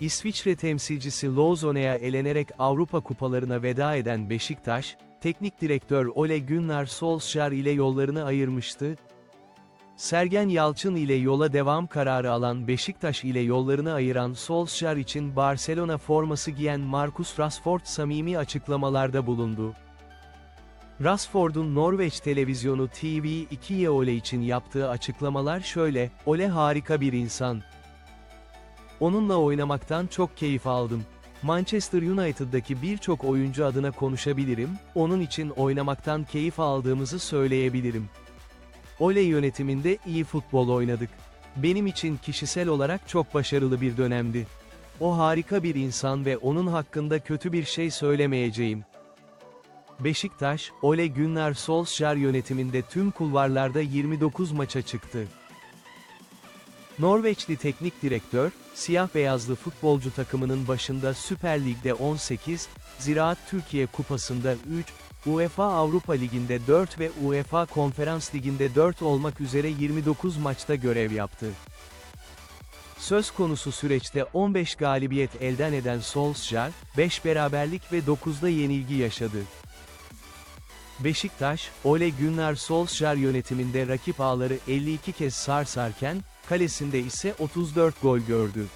İsviçre temsilcisi Lausanne'a elenerek Avrupa kupalarına veda eden Beşiktaş, teknik direktör Ole Gunnar Solskjaer ile yollarını ayırmıştı. Sergen Yalçın ile yola devam kararı alan Beşiktaş ile yollarını ayıran Solskjaer için Barcelona forması giyen Marcus Rashford samimi açıklamalarda bulundu. Rashford'un Norveç televizyonu TV2'ye Ole için yaptığı açıklamalar şöyle, Ole harika bir insan. Onunla oynamaktan çok keyif aldım. Manchester United'daki birçok oyuncu adına konuşabilirim, onun için oynamaktan keyif aldığımızı söyleyebilirim. Ole yönetiminde iyi futbol oynadık. Benim için kişisel olarak çok başarılı bir dönemdi. O harika bir insan ve onun hakkında kötü bir şey söylemeyeceğim. Beşiktaş, Ole Gunnar Solskjaer yönetiminde tüm kulvarlarda 29 maça çıktı. Norveçli teknik direktör, siyah beyazlı futbolcu takımının başında Süper Lig'de 18, Ziraat Türkiye Kupası'nda 3, UEFA Avrupa Ligi'nde 4 ve UEFA Konferans Ligi'nde 4 olmak üzere 29 maçta görev yaptı. Söz konusu süreçte 15 galibiyet elden eden Solskjaer, 5 beraberlik ve 9'da yenilgi yaşadı. Beşiktaş, Ole Gunnar Solskjaer yönetiminde rakip ağları 52 kez sarsarken, kalesinde ise 34 gol gördü.